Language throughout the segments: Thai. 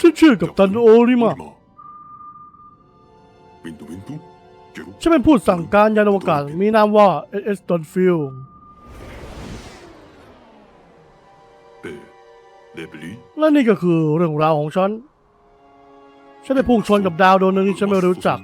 ฉันชื่อกับตันโอริมาฉันเป็นผู้สั่งการยานอวกาศมีนามว่าเอสตันฟิลและนี่ก็คือเรื่องราวของฉัน ฉันได้พุ่งชนกับดาวดวงหนึ่งที่ฉันไม่รู้จัก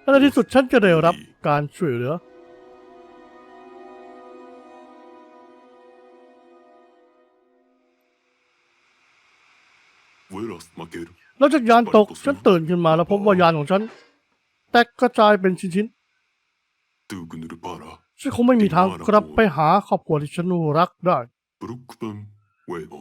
และในที่สุดฉันก็ได้รับการช่วยเหลือ แล้วจากยานตกฉันตื่นขึ้นมาแล้วพบว่ายานของฉัน แตกกระจายเป็นชิ้นๆฉันคงไม่มีทางกลับไปหาครอบครัวที่ฉันรักได้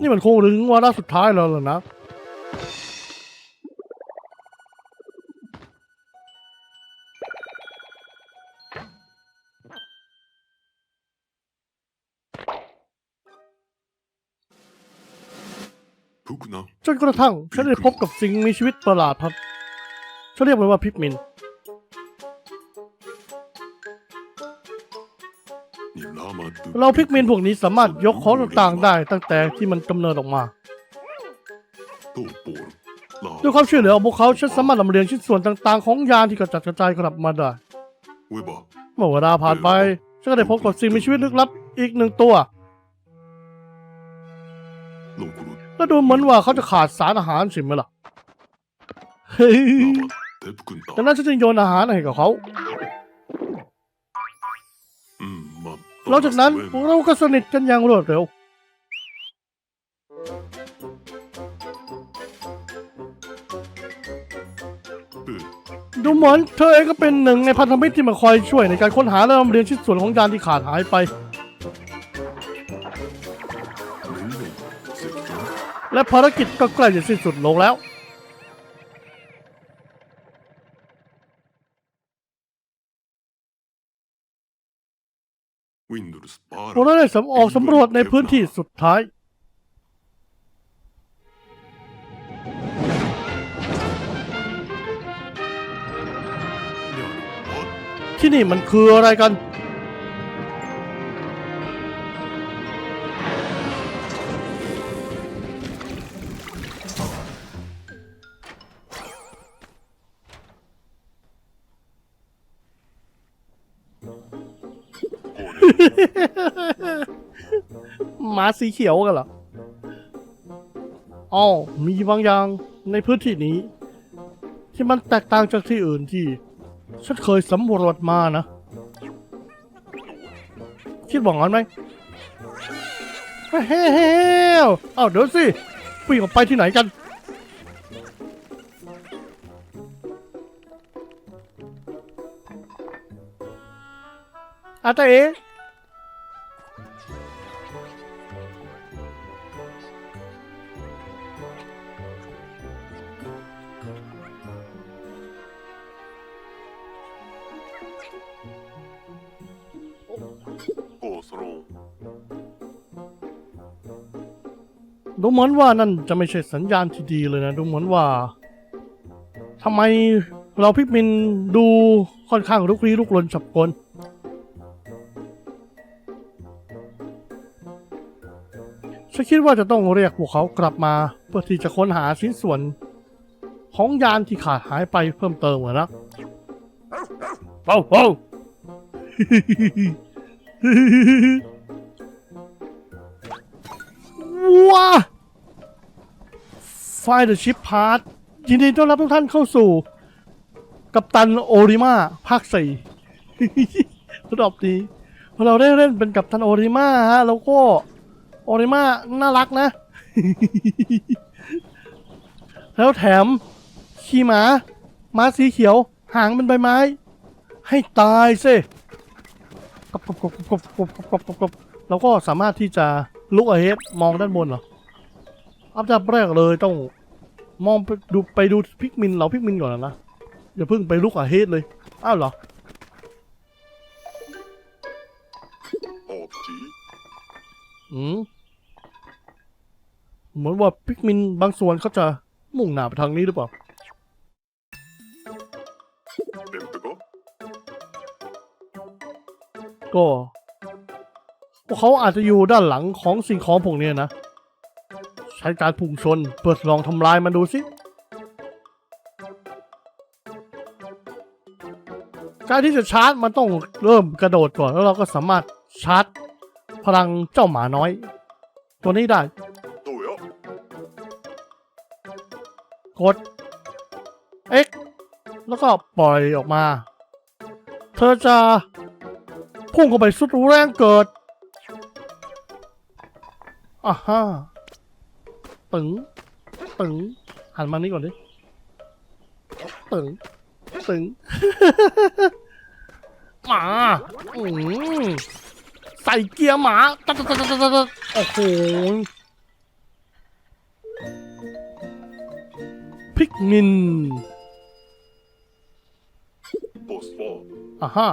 นี่มันคงถึงวาระสุดท้ายแล้วล่ะนะ จนกระทั่งฉันได้พบกับสิ่งมีชีวิตประหลาดครับเขาเรียกมันว่าพิกมิน เราพิกมินพวกนี้สามารถยกของต่างๆได้ตั้งแต่ที่มันกำเนิดออกมาด้วยความช่วยเหลือของพวกเขาฉันสามารถลำเลียงชิ้นส่วนต่างๆ ของยานที่กระจัดกระจายกลับมาได้เมื่อเวลาผ่านไปฉันก็ได้พบกับสิ่งมีชีวิตลึกลับอีกหนึ่งตัว แล้ดูเหมือนว่าเขาจะขาดสารอาหารสิมั้ยล่ะเฮ้ยดังนั้นฉันจึงโยนอาหารให้กับเขาหลังจากนั้นเราก็สนิทกันอย่างรวดเร็ว ดูเหมือนเธอเองก็เป็นหนึ่งในพันธมิตรที่มาคอยช่วยในการค้นหาและลำเรียนชิ้นส่วนของยานที่ขาดหายไป และภารกิจก็ใกล้จะสิ้นสุดลงแล้วเราได้สำออกสำรวจในพื้นที่สุดท้าย ที่นี่มันคืออะไรกัน มาสีเขียวกันเหรออ๋อมีบางอย่างในพื้นที่นี้ ที่มันแตกต่างจากที่อื่นที่ ฉันเคยสำรวจมานะ คิดบอกงั้นไหมเฮ้ยเฮ้เอ้าเดี๋ยวสิวิ่งออกไปที่ไหนกันอาตาเอ Khosrow ดูเหมือนว่านั่นจะไม่ใช่สัญญาณที่ดีเลยนะ ดูเหมือนว่าทำไมเราพิกมินดูค่อนข้างลุกลี้ลุกลนฉับกลฉันคิดว่าจะต้องเรียกพวกเขากลับมา เพื่อที่จะค้นหาชิ้นส่วน ของยานที่ขาดหายไปเพิ่มเติมเหรอนะเป้าเป้า ว้าไฟเดอะชิปพาร์ทยินดีต้อนรับทุกท่านเข้าสู่ กัปตันโอริมาภาคสี่รอบนี้เราได้เล่นเป็นกัปตันโอริมาฮะ แล้วก็โอริมาน่ารักนะ แล้วแถมขี่หมาม้าสีเขียว หางเป็นใบไม้ ให้ตายซิ กบกบกบกบกบกบกบกบกบเราก็สามารถที่จะลุกอเฮดมองด้านบนเหรออันดับแรกเลยต้องมองไปดูไปดูพิกมินเราพิกมินก่อนนะอย่าเพิ่งไปลุกอาเฮดเลยอ้าวเหรออืมเหมือนว่าพิกมินบางส่วนเขาจะมุ่งหน้าไปทางนี้หรือเปล่า ก็พวกเขาอาจจะอยู่ด้านหลังของสิ่งของพวกนี้นะ ใช้การพุ่งชน เปิดลองทำลายมันดูสิ การที่จะชาร์จมันต้องเริ่มกระโดดก่อน แล้วเราก็สามารถชาร์จพลังเจ้าหมาน้อย ตัวนี้ได้กด X แล้วก็ปล่อยออกมา เธอจะ พุ่งเข้าไปสุดแรงเกิดอ่าฮะตึง ตึง หันมานี่ก่อนดิ ตึง ตึง หมา อืมใส่เกียร์หมาตัดตัดตัดตัดโอ้โหพิกมินอ่าฮะ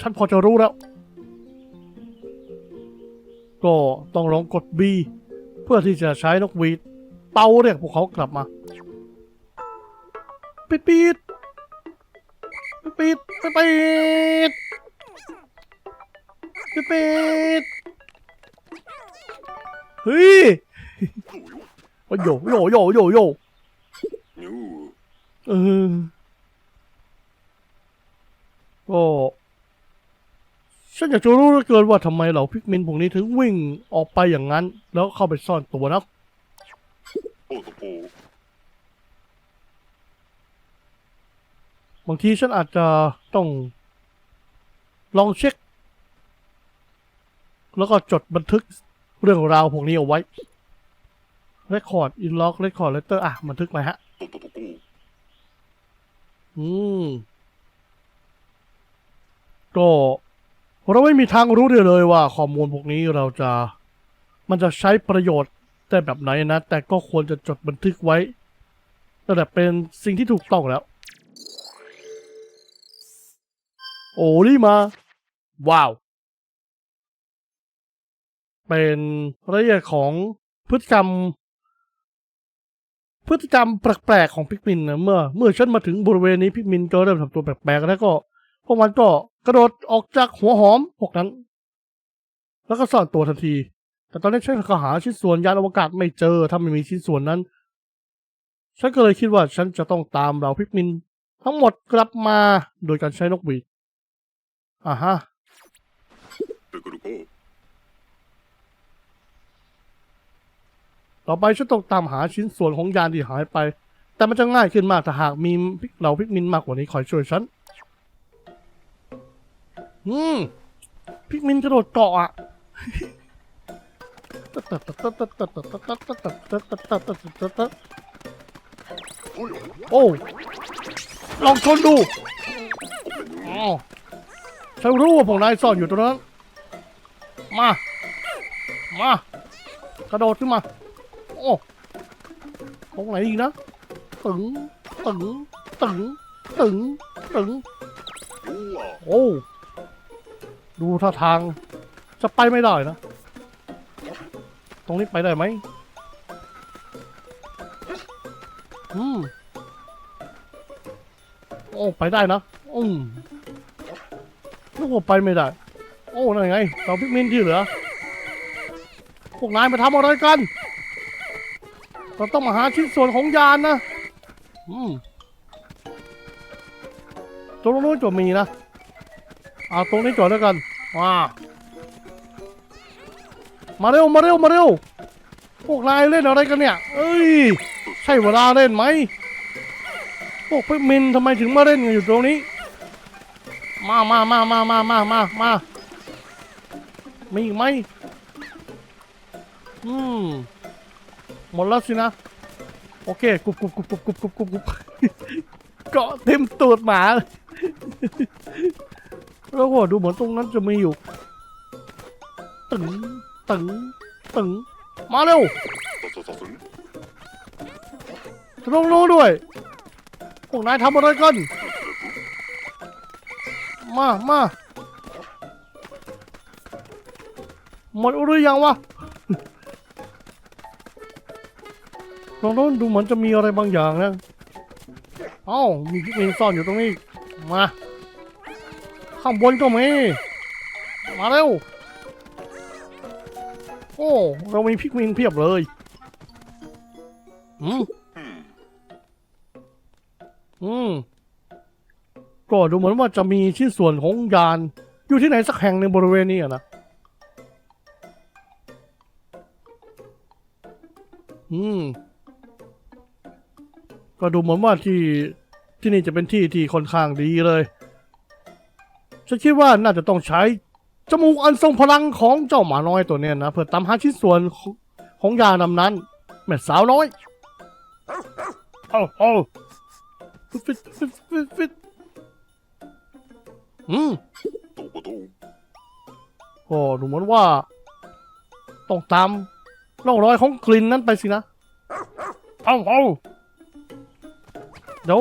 ฉันพอจะรู้แล้ว ก็ต้องลองกด B เพื่อที่จะใช้นกหวีดเป่าเรียกพวกเขากลับมา ปิดปิดปิดปิดปิดปิดปิดเฮ้ยโอ้โยโยโยโยโยเออก็ ฉันอยากจะรู้เหลือเกินว่าทำไมเหล่าพิกมินพวกนี้ถึงวิ่งออกไปอย่างนั้น แล้วเข้าไปซ่อนตัวนักบางทีฉันอาจจะต้องลองเช็ค แล้วก็จดบันทึกเรื่องราวพวกนี้เอาไว้ Record in log Record letter อะ บันทึกไปฮะ อืม ก็ เราไม่มีทางรู้ได้เลยว่าข้อมูลพวกนี้เราจะมันจะใช้ประโยชน์ได้แบบไหนนะ แต่ก็ควรจะจดบันทึกไว้นั่นแหละเป็นสิ่งที่ถูกต้องแล้ว โอ้นี่มา ว้าว เป็นรายละเอียดของพฤติกรรม พฤติกรรมแปลกๆของพิกมินนะเมื่อ เมื่อฉันมาถึงบริเวณนี้พิกมินก็เริ่มทำตัวแปลกๆแล้วก็พวกมันก็ กระโดดออกจากหัวหอมพวกนั้น แล้วก็ซ่อนตัวทันที แต่ตอนนี้ฉันก็หาชิ้นส่วนยานอวกาศไม่เจอถ้าไม่มีชิ้นส่วนนั้น ฉันก็เลยคิดว่าฉันจะต้องตามเราพิกมิน ทั้งหมดกลับมาโดยการใช้นกหวีดอ่าฮะต่อไปฉันต้องตามหาชิ้นส่วนของยานที่หายไป แต่มันจะง่ายขึ้นมากถ้าหากมีเราพิกมินมากกว่านี้คอยช่วยฉัน อืมพิกมินกระโดดเกาะอะโอ้ลองชนดูฉันรู้ว่าผมนายซ่อนอยู่ตรงนั้น มา มา กระโดดขึ้นมา โอ้ตรงไหนอีกนะ ตึง ตึง ตึง ตึง ตึง โอ้ ดูท่าทาง จะไปไม่ได้นะ ตรงนี้ไปได้ไหมอืมโอ้ไปได้นะอืมนึกว่าไปไม่ได้ โอ้นั่นไงเราพิกมินที่เหลือ พวกนายมาทำอะไรกัน เราต้องมาหาชิ้นส่วนของยานนะ อืมตรงนู้นจะมีนะเอาตรงนี้จอดแล้วกัน มามาเร็วมาเร็วมาเร็ว พวกนายเล่นอะไรกันเนี่ย เอ้ย ใช่เวลาเล่นไหม พวกพิมินทำไมถึงมาเล่นกันอยู่ตรงนี้ มามามามามามามามามีอีกไหมอืมหมดแล้วสินะ โอเคกรุบกรุบกรุบกรุบกรุบกรุบกรุบกรุบเกาะเต็มตูดหมาเลย แล้วก็ดูเหมือนตรงนั้นจะมีอยู่ ตึง ตึง ตึง มาเร็วลงรู้ด้วย พวกนายทำอะไรกัน มา มา หมดหรือยังวะลรงนู้นดูเหมือนจะมีอะไรบางอย่างนะ เอ้า มีพิกเมนซ่อนอยู่ตรงนี้ มา ข้างบนก็มี มาเร็ว โอ้ เรามีพิกมินเพียบเลยอืมอืมก็ดูเหมือนว่าจะมีชิ้นส่วนของยาน อยู่ที่ไหนสักแห่งในบริเวณนี้นะอืม ก็ดูเหมือนว่าที่ที่นี่จะเป็นที่ที่ค่อนข้างดีเลย ฉันคิดว่าน่าจะต้องใช้จมูกอันทรงพลังของเจ้าหมาน้อยตัวเนี้ยนะเพื่อตามหาชิ้นส่วนของยานำนั้น แม่สาวน้อยเอาเอาฟิตฟิตฟิตฟิตอืมอหนูเหมืนว่าต้องตามร่องรอยของกลิ่นนั้นไปสินะ เอาเอาเดี๋ยว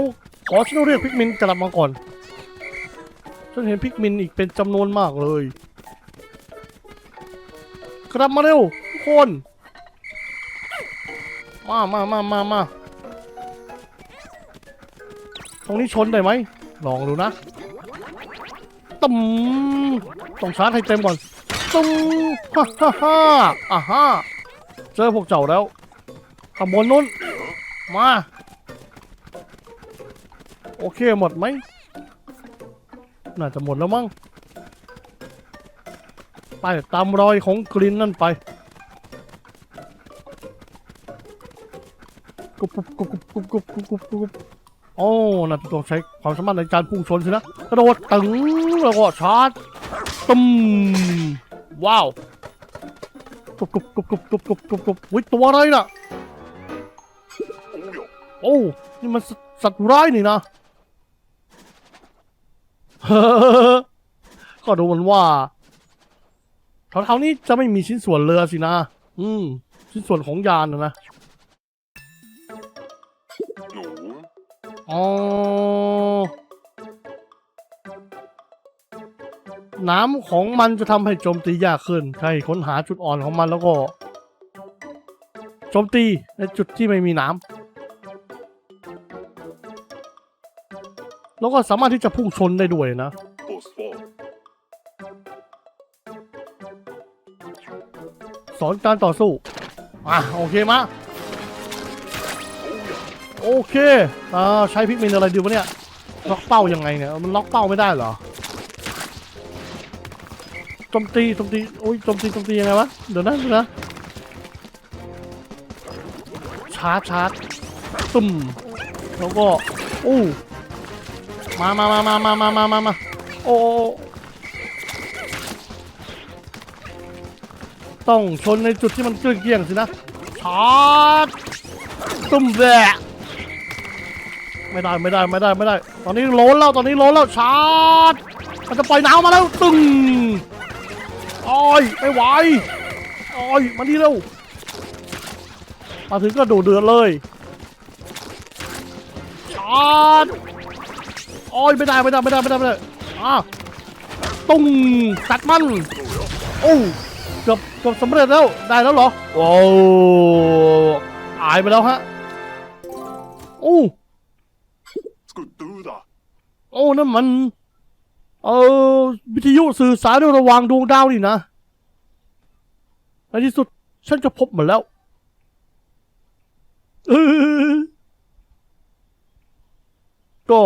ขอฉันเรียกพิกมินกลับมาก่อน ฉันเห็นพิกมินอีกเป็นจำนวนมากเลย กลับมาเร็วทุกคน มามามามามาตรงนี้ชนได้ไหม ลองดูนะตึมต้องชาร์จให้เต็มก่อนตึมฮ่าฮ่าฮ่าอ่าฮ่าเจอพวกเจ้าแล้วขบวนนู้น มา โอเคหมดไหม น่าจะหมดแล้วมั้งไปตามรอยของกลินนั่นไปกุบกุบกุบกุบกุบกุบกุบกุบกุบโอ้น่าจะต้องใช้ความสามารถในการพุ่งชนสินะกระโดดตึงแล้วก็ชาร์จตึมว้าวกุบกุบกุบกุบกุบกุบกุบกุบวิตัวอะไรน่ะโอ้นี่มันสัตว์ร้ายนี่นะ ก็ดูเหมือนว่าแถวๆนี้จะไม่มีชิ้นส่วนเรือสินะ อืม ชิ้นส่วนของยานนะนะอ๋อ น้ำของมันจะทำให้โจมตียากขึ้น ใช่ ค้นหาจุดอ่อนของมันแล้วก็ โจมตีในจุดที่ไม่มีน้ำ แล้วก็สามารถที่จะพุ่งชนได้ด้วยนะ สอนการต่อสู้ อะ โอเคมะโอเคอ่าใช้พิกมินอะไรดีวะเนี่ย ล็อกเป้ายังไงเนี่ย มันล็อกเป้าไม่ได้เหรอโจมตีโจมตีโอ้ยโจมตีโจมตียังไงวะ เดี๋ยวนะเดี๋ยวนะ ชาร์จชาร์จตุ่มแล้วก็ อู้ มามามามามามามามามาโอ้โอ้โอ้ต้องชนในจุดที่มันเกลี้ยงๆสินะชาร์จตุ่มแบะไม่ได้ไม่ได้ไม่ได้ไม่ได้ ตอนนี้โล้นแล้วตอนนี้โล้นแล้วชาร์จมันจะปล่อยน้ำมาแล้วตึงโอ้ยไม่ไหวโอ้ยมานี่เร็วมาถึงก็ดูเดือดเลยชาร์จโอ้ยไม่ได้ไม่ได้ไม่ได้ไม่ได้ไม่ได้อ่าตุงตัดมันโอ้เกือบเกือบสำเร็จแล้วได้แล้วเหรอโอ้หายไปแล้วฮะโอ้โอ้นั่นมันเออวิทยุสื่อสารระหว่างดวงดาวนี่นะในที่สุดฉันก็พบมันแล้วก็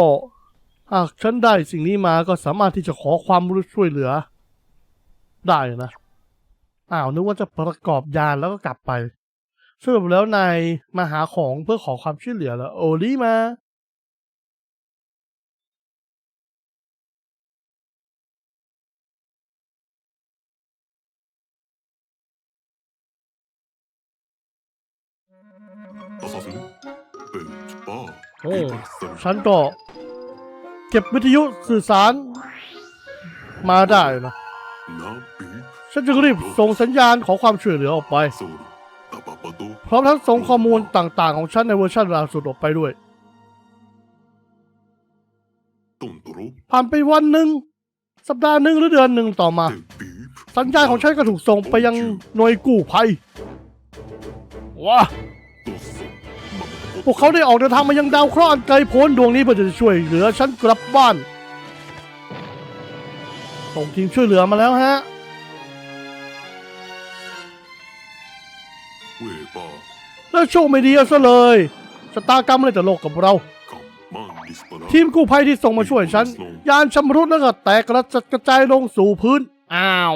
หากฉันได้สิ่งนี้มาก็สามารถที่จะขอความรู้ช่วยเหลือ ได้นะ อ้าวนึกว่าจะประกอบยานแล้วก็กลับไปสรุปแล้วนายมาหาของเพื่อขอความช่วยเหลือแล้ว โอลี่มา โอ้ฉันก็ เก็บวิทยุสื่อสาร มาได้นะฉันจึงรีบส่งสัญญาณขอความช่วยเหลือออกไป พร้อมทั้งส่งข้อมูลต่างๆ ของฉันในเวอร์ชันล่าสุดออกไปด้วย ผ่านไปวันหนึ่ง สัปดาห์หนึ่งหรือเดือนหนึ่งต่อมา สัญญาณของฉันก็ถูกส่งไปยังหน่วยกู้ภัยว้า พวกเขาได้ออกเดินทางมายังดาวเคราะห์อันไกลโพ้นดวงนี้เพื่อจะช่วยเหลือฉันกลับบ้าน ส่งทีมช่วยเหลือมาแล้วฮะเว่บ้าแล้วโชคไม่ดีเอาซะเลยชะตากรรมเลยแต่โลกกับเรากับมันดิสปารา ทีมกู้ภัยที่ส่งมาช่วยฉัน ยานชำรุดแล้วก็แตกกระจัดกระจายลงสู่พื้น อ้าว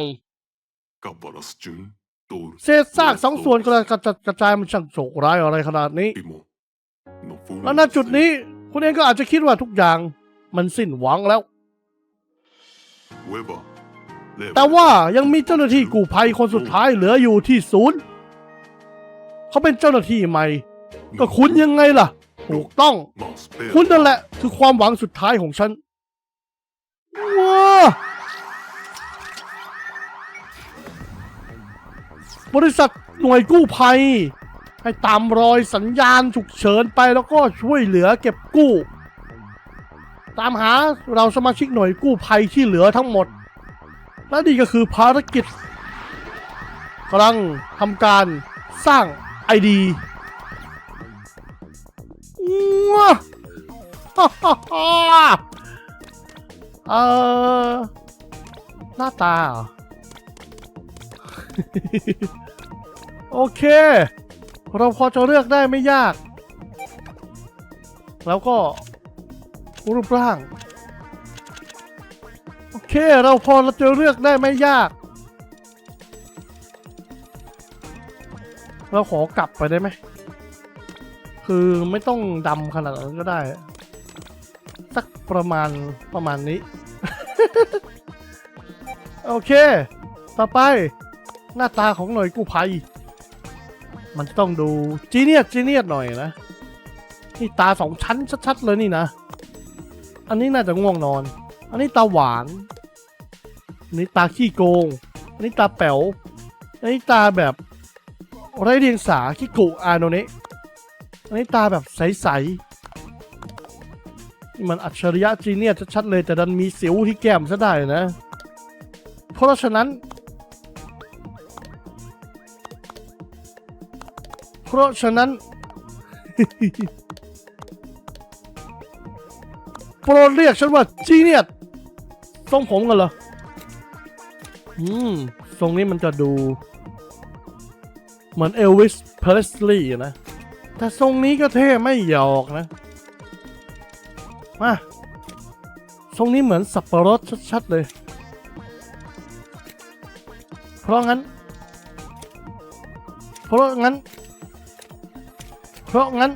กับบารัสจุนโตรเศษซากสองส่วนกระจัดกระจายมันช่างโศกร้ายอะไรขนาดนี้อิโมโนฟู แล้วณจุดนี้ คุณเองก็อาจจะคิดว่าทุกอย่างมันสิ้นหวังแล้วเว่บ้าแต่ว่ายังมีเจ้าหน้าที่กู้ภัยคนสุดท้ายเหลืออยู่ที่ศูนย์ เขาเป็นเจ้าหน้าที่ใหม่ ก็คุณยังไงล่ะ ถูกต้องมาสเปคุณนั่นแหละ คือความหวังสุดท้ายของฉัน ว้าบริษัทหน่วยกู้ภัย ให้ตามรอยสัญญาณฉุกเฉินไปแล้วก็ช่วยเหลือเก็บกู้ ตามหาเราสมาชิกหน่วยกู้ภัยที่เหลือทั้งหมด และนี่ก็คือภารกิจกำลังทำการสร้างไอดีว้าเออหน้าตา โอเค เราพอจะเลือกได้ไม่ยาก แล้วก็รูปร่าง โอเค เราพอเราจะเลือกได้ไม่ยาก เราขอกลับไปได้ไหม คือไม่ต้องดำขนาดนั้นก็ได้ สักประมาณประมาณนี้ โอเค ต่อไปหน้าตาของหน่วยกู้ภัย มันต้องดูจีเนียสจีเนียสหน่อยนะนี่ตาสองชั้นชัดๆเลยนี่นะ อันนี้น่าจะง่วงนอน อันนี้ตาหวานอันนี้ตาขี้โกง อันนี้ตาแป๋ว อันนี้ตาแบบไรเดียงสาขี้โกุอาโนเนะอันนี้ตาแบบใสๆนี่มันอัจฉริยะจีเนียสชัดๆเลยแต่ดันมีสิวที่แก้มซะได้นะ เพราะฉะนั้น ราะฉะนั้น โปรดเรียกฉันว่าจีเนียสทรงผมกันเหรอ อืม ทรงนี้มันจะดู เหมือนเอลวิสเพลสลีย์นะ แต่ทรงนี้ก็เท่ไม่หยอกนะ มา ทรงนี้เหมือนสับปะรดชัดๆเลย เพราะงั้น เพราะงั้น เพราะงั้น